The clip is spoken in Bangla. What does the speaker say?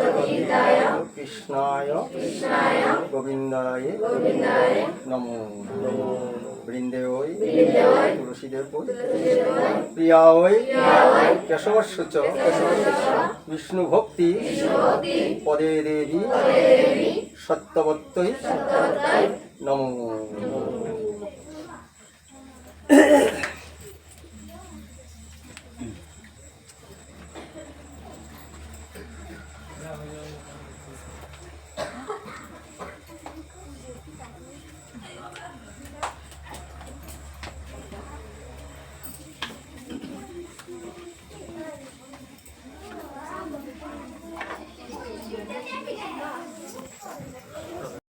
জগদ্ধিতায় কৃষ্ণায় গোবিন্দায় নমো বৃন্দে ওই তুলসীদেব ওই কেশবস্য বিষ্ণু ভক্তি পদে দেবী সত্যবত্তই নমো।